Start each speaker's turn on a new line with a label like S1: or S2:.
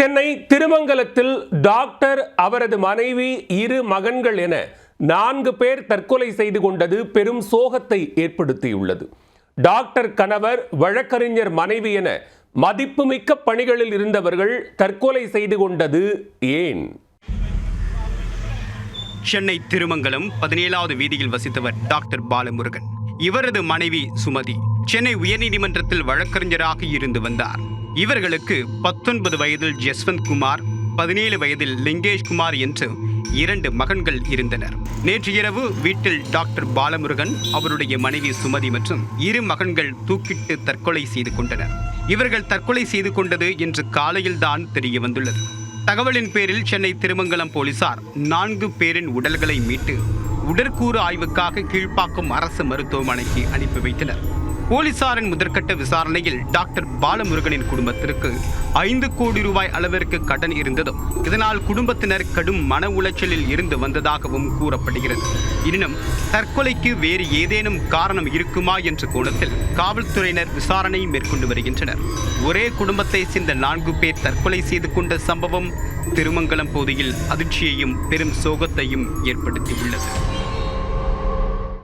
S1: Chennai திருமங்கலத்தில் doctor அவரது மனைவி இரு மகன்கள் என நான்கு பேர் தற்கொலை செய்து கொண்டது பெரும் சோகத்தை ஏற்படுத்தியுள்ளது. டாக்டர் கணவர் வழக்கறிஞர் மனைவி என மதிப்புமிக்க பணிகளில் இருந்தவர்கள் தற்கொலை செய்து கொண்டது ஏன்?
S2: சென்னை திருமங்கலம் பதினேழாவது வீதியில் வசித்தவர் டாக்டர் பாலமுருகன். இவரது மனைவி சுமதி. சென்னை உயர்நீதிமன்றத்தில் வழக்கறிஞராக இருந்து வந்தார். இவர்களுக்கு பத்தொன்பது வயதில் ஜஸ்வந்த் குமார் பதினேழு வயதில் லிங்கேஷ் குமார் என்று இரண்டு மகன்கள் இருந்தனர். நேற்று இரவு வீட்டில் டாக்டர் பாலமுருகன் அவருடைய மனைவி சுமதி மற்றும் இரு மகன்கள் தூக்கிட்டு தற்கொலை செய்து கொண்டனர். இவர்கள் தற்கொலை செய்து கொண்டது இன்று காலையில்தான் தெரிய வந்துள்ளது தகவலின் பேரில் சென்னை திருமங்கலம் போலீசார் நான்கு பேரின் உடல்களை மீட்டு உடற்கூறு ஆய்வுக்காக கீழ்ப்பாக்கம் அரசு மருத்துவமனைக்கு அனுப்பி வைத்தனர். போலீசாரின் முதற்கட்ட விசாரணையில் டாக்டர் பாலமுருகனின் குடும்பத்திற்கு ஐந்து கோடி ரூபாய் அளவிற்கு கடன் இருந்ததும் இதனால் குடும்பத்தினர் கடும் மன உளைச்சலில் இருந்து வந்ததாகவும் கூறப்படுகிறது. எனினும் தற்கொலைக்கு வேறு ஏதேனும் காரணம் இருக்குமா என்ற கோணத்தில் காவல்துறையினர் விசாரணை மேற்கொண்டு வருகின்றனர். ஒரே குடும்பத்தை சேர்ந்த நான்கு பேர் தற்கொலை செய்து கொண்ட சம்பவம் திருமங்கலம் பகுதியில் அதிர்ச்சியையும் பெரும் சோகத்தையும் ஏற்படுத்தியுள்ளது.